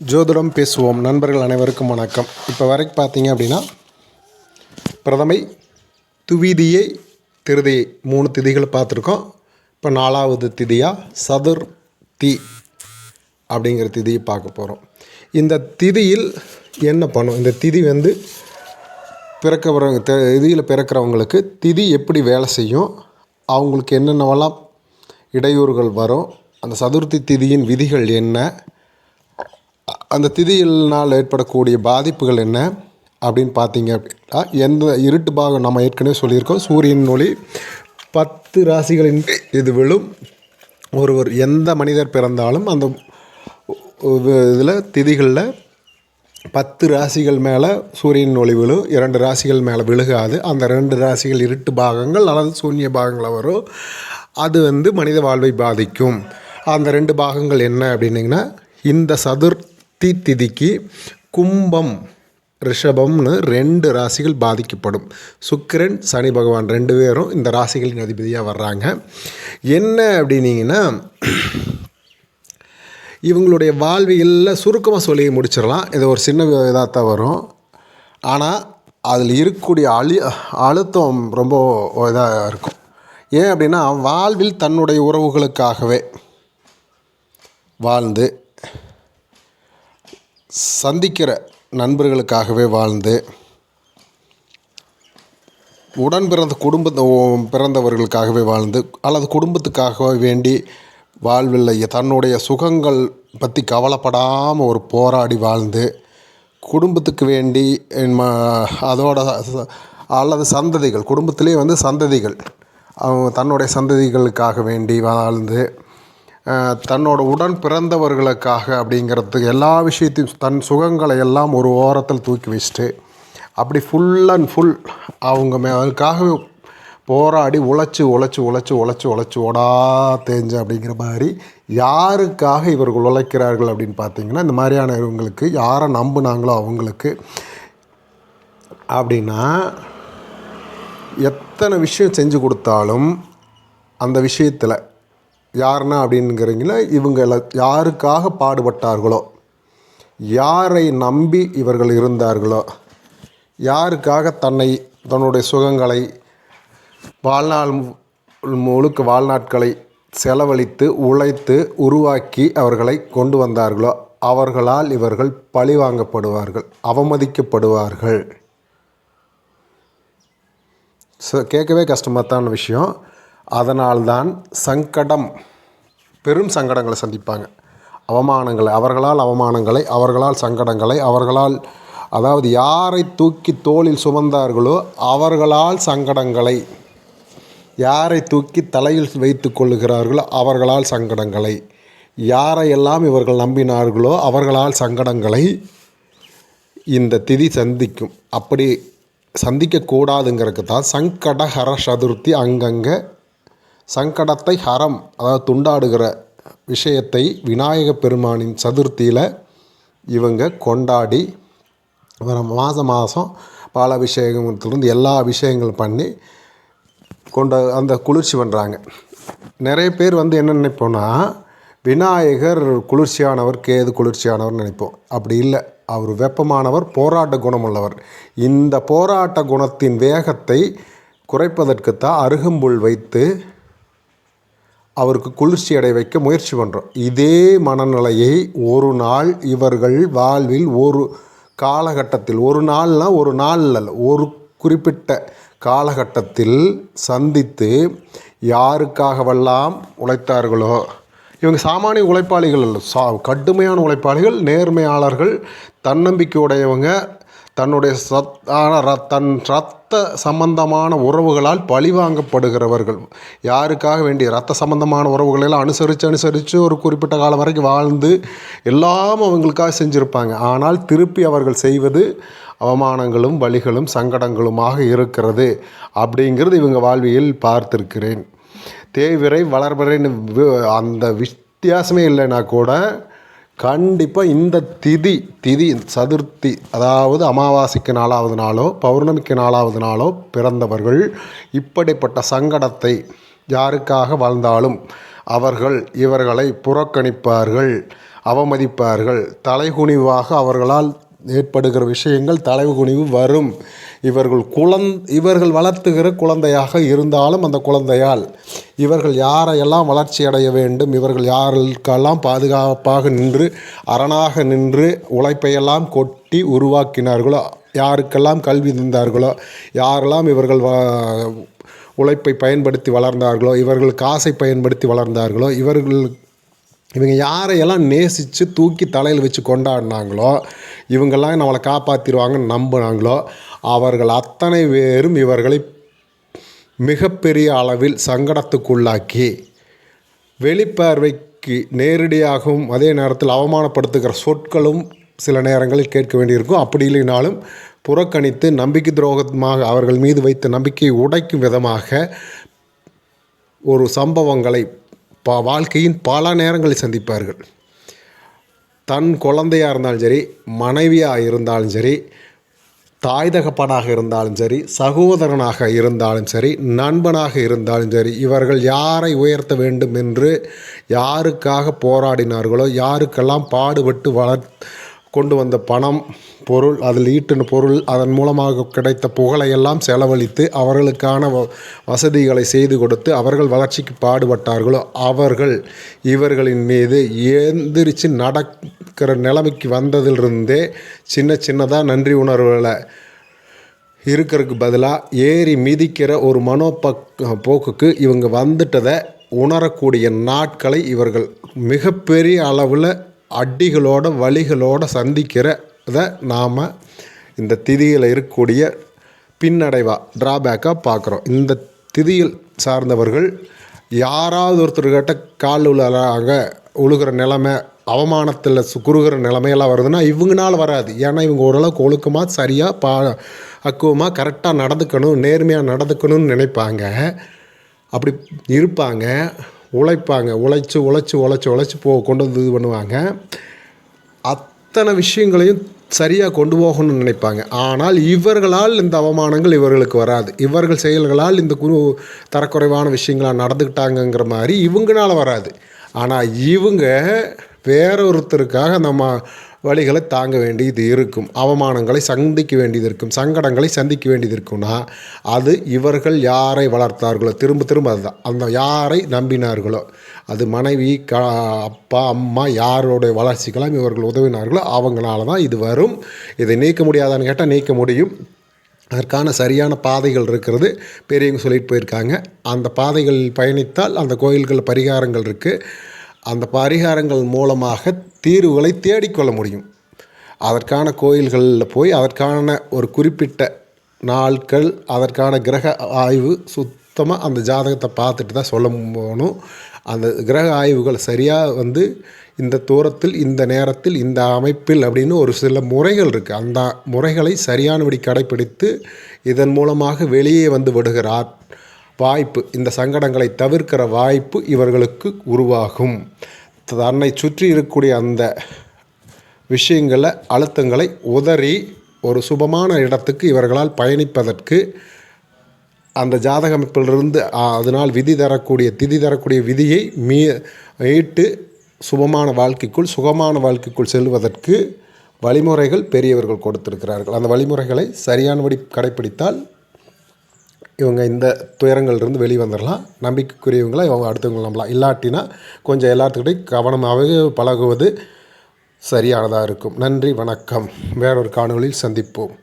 ஜோதிடம் பேசுவோம். நண்பர்கள் அனைவருக்கும் வணக்கம். இப்போ வரைக்கும் பார்த்தீங்க அப்படின்னா பிரதமை துவிதியை திருதியை மூணு திதிகளை பார்த்துருக்கோம். இப்போ நாலாவது திதியாக சதுர்த்தி அப்படிங்கிற திதியை பார்க்க போகிறோம் இந்த திதியில் என்ன பண்ணும்? இந்த திதி வந்து பிறக்கிறவங்க திதியில் பிறக்கிறவங்களுக்கு திதி எப்படி வேலை செய்யும்? அவங்களுக்கு என்னென்னவெல்லாம் இடையூறுகள் வரும்? அந்த சதுர்த்தி திதியின் விதிகள் என்ன? அந்த திதியினால் ஏற்படக்கூடிய பாதிப்புகள் என்ன அப்படின்னு பார்த்தீங்க அப்படின்னா எந்த இருட்டு பாகம் நம்ம ஏற்கனவே சொல்லியிருக்கோம். சூரியன் ஒளி பத்து ராசிகளின் இது விழும். ஒருவர் எந்த மனிதர் பிறந்தாலும் அந்த இதில் திதிகளில் பத்து ராசிகள் மேலே சூரியன் ஒளி விழும். இரண்டு ராசிகள் மேலே விழுகாது. அந்த ரெண்டு ராசிகள் இருட்டு பாகங்கள் அல்லது சூன்ய பாகங்களை வரும். அது வந்து மனித வாழ்வை பாதிக்கும். அந்த ரெண்டு பாகங்கள் என்ன அப்படின்னிங்கன்னா இந்த சதுர் தி திதிக்கு கும்பம் ரிஷபம்னு ரெண்டு ராசிகள் பாதிக்கப்படும். சுக்கிரன் சனி பகவான் ரெண்டு பேரும் இந்த ராசிகளின் அதிபதியாக வர்றாங்க. என்ன அப்படின்னீங்கன்னா இவங்களுடைய வாழ்வியலில் சுருக்கமாக சொல்லி முடிச்சிடலாம். இது ஒரு சின்ன இதாக தான் வரும். ஆனால் அதில் இருக்கக்கூடிய அழி அழுத்தம் ரொம்ப இதாக இருக்கும். ஏன் அப்படின்னா வாழ்வில் தன்னுடைய உறவுகளுக்காகவே வாழ்ந்து சந்திக்கிற நண்பர்களுக்காகவே வாழ்ந்து உடன் பிறந்த குடும்ப பிறந்தவர்களுக்காகவே வாழ்ந்து அல்லது குடும்பத்துக்காக வேண்டி வாழ்வில் தன்னுடைய சுகங்கள் பற்றி கவலைப்படாமல் ஒரு போராடி வாழ்ந்து குடும்பத்துக்கு வேண்டி அதோட அல்லது சந்ததிகள் குடும்பத்திலே வந்து சந்ததிகள் அவங்க தன்னுடைய சந்ததிகளுக்காக வேண்டி வாழ்ந்து தன்னோட உடன் பிறந்தவர்களுக்காக அப்படிங்கிறதுக்கு எல்லா விஷயத்தையும் தன் சுகங்களை எல்லாம் ஒரு ஓரத்தில் தூக்கி வச்சுட்டு அப்படி ஃபுல் அண்ட் ஃபுல் அவங்க மே அதுக்காக போராடி உழைச்சி உழைச்சி உழைச்சி உழைச்சி உழைச்சி ஓடா தேஞ்ச அப்படிங்கிற மாதிரி யாருக்காக இவர்கள் உழைக்கிறார்கள் அப்படின்னு பார்த்தீங்கன்னா இந்த மாதிரியான இவங்களுக்கு யாரை நம்புனாங்களோ அவங்களுக்கு அப்படின்னா எத்தனை விஷயம் செஞ்சு கொடுத்தாலும் அந்த விஷயத்தில் யாருன்னா அப்படிங்கிறீங்களா? இவங்க யாருக்காக பாடுபட்டார்களோ? யாரை நம்பி இவர்கள் இருந்தார்களோ? யாருக்காக தன்னை தன்னுடைய சுகங்களை வாழ்நாள் முழுக்க வாழ்நாட்களை செலவழித்து உழைத்து உருவாக்கி அவர்களை கொண்டு வந்தார்களோ? அவர்களால் இவர்கள் பழி வாங்கப்படுவார்கள் அவமதிக்கப்படுவார்கள். ஸோ கேட்கவே கஷ்டமாகத்தான விஷயம். அதனால்தான் சங்கடம். பெரும் சங்கடங்களை சந்திப்பாங்க. அவமானங்களை அவர்களால் அவமானங்களை அவர்களால் சங்கடங்களை அவர்களால் அதாவது யாரை தூக்கி தோளில் சுமந்தார்களோ அவர்களால் சங்கடங்களை யாரை தூக்கி தலையில் வைத்து கொள்ளுகிறார்களோ அவர்களால் சங்கடங்களை யாரையெல்லாம் இவர்கள் நம்பினார்களோ அவர்களால் சங்கடங்களை இந்த திதி சந்திக்கும். அப்படி சந்திக்கக்கூடாதுங்கிறதுக்கு தான் சங்கடஹர சதுர்த்தி அங்கங்கே சங்கடத்தை ஹரம் அதாவது துண்டாடுகிற விஷயத்தை விநாயக பெருமானின் சதுர்த்தியில் இவங்க கொண்டாடி வர மாதம் மாதம் பாலபிஷேகத்திலேருந்து எல்லா அபிஷேகங்கள் பண்ணி கொண்ட அந்த குளிர்ச்சி பண்ணுறாங்க நிறைய பேர் வந்து என்ன நினைப்போன்னா விநாயகர் குளிர்ச்சியானவர் கேது குளிர்ச்சியானவர் நினைப்போம். அப்படி இல்லை. அவர் வெப்பமானவர் போராட்ட குணமுள்ளவர். இந்த போராட்ட குணத்தின் வேகத்தை குறைப்பதற்குத்தான் அருகம்புல் வைத்து அவருக்கு குளிர்ச்சி அடை வைக்க முயற்சி பண்ணுறோம் இதே மனநிலையை ஒரு நாள் இவர்கள் வாழ்வில் ஒரு காலகட்டத்தில் ஒரு நாள்னால் ஒரு நாள் அல்ல ஒரு குறிப்பிட்ட காலகட்டத்தில் சந்தித்து யாருக்காகவெல்லாம் உழைத்தார்களோ இவங்க சாமானிய உழைப்பாளிகள் அல்ல சா கடுமையான உழைப்பாளிகள் நேர்மையாளர்கள் தன்னம்பிக்கை உடையவங்க தன்னுடைய சத் தன் ரத்த சம்பந்தமான உறவுகளால் பழிவாங்கப்படுகிறவர்கள். யாருக்காக வேண்டிய ரத்த சம்பந்தமான உறவுகளெல்லாம் அனுசரித்து அனுசரித்து ஒரு குறிப்பிட்ட காலம் வரைக்கும் வாழ்ந்து எல்லாம் அவங்களுக்காக செஞ்சுருப்பாங்க. ஆனால் திருப்பி அவர்கள் செய்வது அவமானங்களும் வழிகளும் சங்கடங்களுமாக இருக்கிறது அப்படிங்கிறது இவங்க வாழ்வியல் பார்த்துருக்கிறேன். தேவிரை வளர்பிறைன்னு அந்த வித்தியாசமே இல்லைன்னா கூட கண்டிப்பாக இந்த திதி திதி சதுர்த்தி அதாவது அமாவாசைக்கு நாலாவது நாளோ பௌர்ணமிக்கு நாலாவது நாளோ பிறந்தவர்கள் இப்படிப்பட்ட சங்கடத்தை யாருக்காக வாழ்ந்தாலும் அவர்கள் இவர்களை புறக்கணிப்பார்கள் அவமதிப்பார்கள். தலைகுனிவாக அவர்களால் ஏற்படுகிற விஷயங்கள் தலைகுனிவு வரும். இவர்கள் குழந் இவர்கள் வளர்த்துகிற குழந்தையாக இருந்தாலும் அந்த குழந்தையால் இவர்கள் யாரையெல்லாம் வளர்ச்சி அடைய வேண்டும் இவர்கள் யாருக்கெல்லாம் பாதுகாப்பாக நின்று அரணாக நின்று உழைப்பையெல்லாம் கொட்டி உருவாக்கினார்களோ யாருக்கெல்லாம் கல்வி தந்தார்களோ யாரெல்லாம் இவர்கள் வ- உழைப்பை பயன்படுத்தி வளர்ந்தார்களோ இவர்கள் காசை பயன்படுத்தி வளர்ந்தார்களோ இவர்கள் இவங்க யாரையெல்லாம் நேசித்து தூக்கி தலையில் வச்சு கொண்டாடினாங்களோ இவங்கெல்லாம் நம்மளை காப்பாற்றிடுவாங்கன்னு நம்பினாங்களோ அவர்கள் அத்தனை பேரும் இவர்களை மிகப்பெரிய அளவில் சங்கடத்துக்குள்ளாக்கி வெளிப்பார்வைக்கு நேரடியாகவும் அதே நேரத்தில் அவமானப்படுத்துகிற சொற்களும் சில நேரங்களில் கேட்க வேண்டியிருக்கும். அப்படி இல்லைனாலும் புறக்கணித்து நம்பிக்கை துரோகமாக அவர்கள் மீது வைத்த நம்பிக்கையை உடைக்கும் விதமாக ஒரு சம்பவங்களை ப வாழ்க்கையின் பல நேரங்களில் சந்திப்பார்கள். தன் குழந்தையாக இருந்தாலும் சரி மனைவியாக இருந்தாலும் சரி தாய் தகப்பனாக இருந்தாலும் சரி சகோதரனாக இருந்தாலும் சரி நண்பனாக இருந்தாலும் சரி இவர்கள் யாரை உயர்த்த வேண்டும் என்று யாருக்காக போராடினார்களோ யாருக்கெல்லாம் பாடுபட்டு வளர் கொண்டு வந்த பணம் பொருள் அதில் ஈட்டின பொருள் அதன் மூலமாக கிடைத்த புகழையெல்லாம் செலவழித்து அவர்களுக்கான வ- வசதிகளை செய்து கொடுத்து அவர்கள் வளர்ச்சிக்கு பாடுபட்டார்களோ அவர்கள் இவர்களின் மீது எந்திரிச்சு நடக்கிற நிலைமைக்கு வந்ததிலிருந்தே சின்ன சின்னதாக நன்றி உணர்வுகளை இருக்கிறதுக்கு பதிலாக ஏறி மிதிக்கிற ஒரு மனோபக் போக்குக்கு இவங்க வந்துட்டதை உணரக்கூடிய நாட்களை இவர்கள் மிகப்பெரிய அளவில் அடிகளோட வழிகளோட சந்திக்கிறத நாம் இந்த திதியில் இருக்கக்கூடிய பின்னடைவாக ட்ராபேக்காக பார்க்குறோம். இந்த திதியில் சார்ந்தவர்கள் யாராவது ஒருத்தர்கிட்ட கால் உழுறாங்க உழுகிற நிலமை அவமானத்தில் சு- குறுகிற நிலைமையெல்லாம் வருதுன்னா இவங்களால் வராது. ஏன்னா இவங்க ஓரளவுக்கு ஒழுக்கமாக சரியாக பா அக்குவமாக கரெக்டாக நடந்துக்கணும் நேர்மையாக நடந்துக்கணும்னு நினைப்பாங்க. அப்படி இருப்பாங்க. உழைப்பாங்க. உழைச்சி உழைச்சி உழைச்சி உழைச்சி போ கொண்டு வந்து இது பண்ணுவாங்க. அத்தனை விஷயங்களையும் சரியாக கொண்டு போகணும்னு நினைப்பாங்க. ஆனால் இவர்களால் இந்த அவமானங்கள் இவர்களுக்கு வராது. இவர்கள் செயல்களால் இந்த குரு தரக்குறைவான விஷயங்களாக நடந்துக்கிட்டாங்கங்கிற மாதிரி இவங்களால வராது. ஆனால் இவங்க வேற ஒருத்தருக்காக நம்ம வழிகளை தாங்க வேண்டியது இருக்கும். அவமானங்களை சந்திக்க வேண்டியது இருக்கும். சங்கடங்களை சந்திக்க வேண்டியது இருக்கும்னா அது இவர்கள் யாரை வளர்த்தார்களோ திரும்ப திரும்ப அதுதான். அந்த யாரை நம்பினார்களோ அது மனைவி க அப்பா அம்மா யாரோடைய வளர்ச்சிக்கெல்லாம் இவர்கள் உதவினார்களோ அவங்களால தான் இது வரும். இதை நீக்க முடியாதான்னு கேட்டால் நீக்க முடியும். அதற்கான சரியான பாதைகள் இருக்கிறது. பெரியவங்க சொல்லிட்டு போயிருக்காங்க. அந்த பாதைகளில் பயணித்தால் அந்த கோயில்கள் பரிகாரங்கள் இருக்குது அந்த பரிகாரங்கள் மூலமாக தீர்வுகளை தேடிக்கொள்ள முடியும். அதற்கான கோயில்களில் போய் அதற்கான ஒரு குறிப்பிட்ட நாட்கள் அதற்கான கிரக ஆய்வு சுத்தமாக அந்த ஜாதகத்தை பார்த்துட்டு தான் சொல்ல போகணும் அந்த கிரக ஆய்வுகள் சரியாக வந்து இந்த தூரத்தில் இந்த நேரத்தில் இந்த அமைப்பில் அப்படின்னு ஒரு சில முறைகள் இருக்குது அந்த முறைகளை சரியானபடி கடைப்பிடித்து இதன் மூலமாக வெளியே வந்து விடுகிறார். வாய்ப்பு இந்த சங்கடங்களை தவிர்க்கிற வாய்ப்பு இவர்களுக்கு உருவாகும். தன்னை சுற்றி இருக்கக்கூடிய அந்த விஷயங்களை அழுத்தங்களை உதறி ஒரு சுபமான இடத்துக்கு இவர்களால் பயணிப்பதற்கு அந்த ஜாதக அமைப்பிலிருந்து அதனால் விதி தரக்கூடிய திதி தரக்கூடிய விதியை மீ மீட்டு சுபமான வாழ்க்கைக்குள் சுகமான வாழ்க்கைக்குள் செல்வதற்கு வழிமுறைகள் பெரியவர்கள் கொடுத்திருக்கிறார்கள். அந்த வழிமுறைகளை சரியானபடி கடைப்பிடித்தால் இவங்க இந்த துயரங்கள்லேருந்து வெளியே வந்துடலாம் நம்பிக்கைக்குரியவங்கள இவங்க அடுத்தவங்க நம்பலாம். இல்லாட்டினா கொஞ்சம் எல்லாத்துக்கிட்டையும் கவனமாகவே பழகுவது சரியானதாக இருக்கும். நன்றி வணக்கம். வேறொரு காணொலியில் சந்திப்போம்.